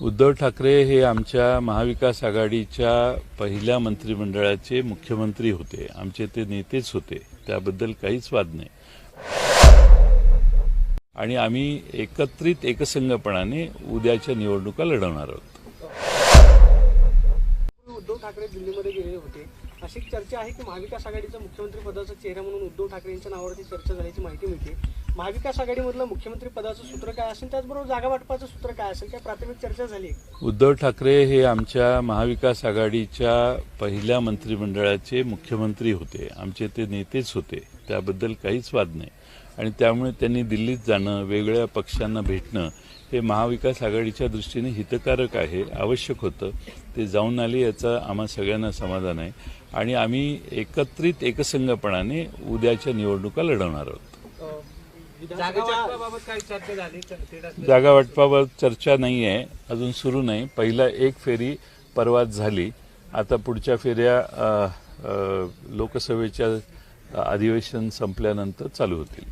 उद्धव ठाकरे हे आमच्या महाविकास आघाडीच्या पहिल्या मंत्रिमंडळाचे मुख्यमंत्री होते. आमचे ते नेतेच होते. त्याबद्दल काहीच वाद नाही. आणि आम्ही एकत्रित एकसंघपणाने उद्याच्या निवडणुका लढवणार आहोत. उद्धव ठाकरे दिल्लीमध्ये गेलेले होते. अशी एक चर्चा आहे की महाविकास आघाडीचा मुख्यमंत्री पदाचा चेहरा म्हणून उद्धव ठाकरे यांच्या नावावरती चर्चा झाल्याची माहिती मिळते. महाविकास आघाडीमधलं मुख्यमंत्री पदाचं सूत्र काय असेल त्याचबरोबर जागा वाटपाचं सूत्र काय असेल काय प्राथमिक चर्चा झाली? उद्धव ठाकरे हे आमच्या महाविकास आघाडीच्या पहिल्या मंत्रिमंडळाचे मुख्यमंत्री होते. आमचे ते नेतेच होते. त्याबद्दल काहीच वाद नाही. आणि त्यामुळे त्यांनी दिल्लीत जाणं वेगळ्या पक्षांना भेटणं हे महाविकास आघाडीच्या दृष्टीने हितकारक आहे आवश्यक होतं. ते जाऊन आले याचा आम्हा सगळ्यांना समाधान आहे. आणि आम्ही एकत्रित एकसंघपणाने उद्याच्या निवडणुका लढवणार आहोत. जागा वाटपाबाबत काही चर्चा झाली? जागा वाटपावर चर्चा नाही आहे. अजून सुरू नाही. पहिला एक फेरी परवाच झाली. आता पुढच्या फेऱ्या लोकसभेच्या अधिवेशन संपल्यानंतर चालू होतील.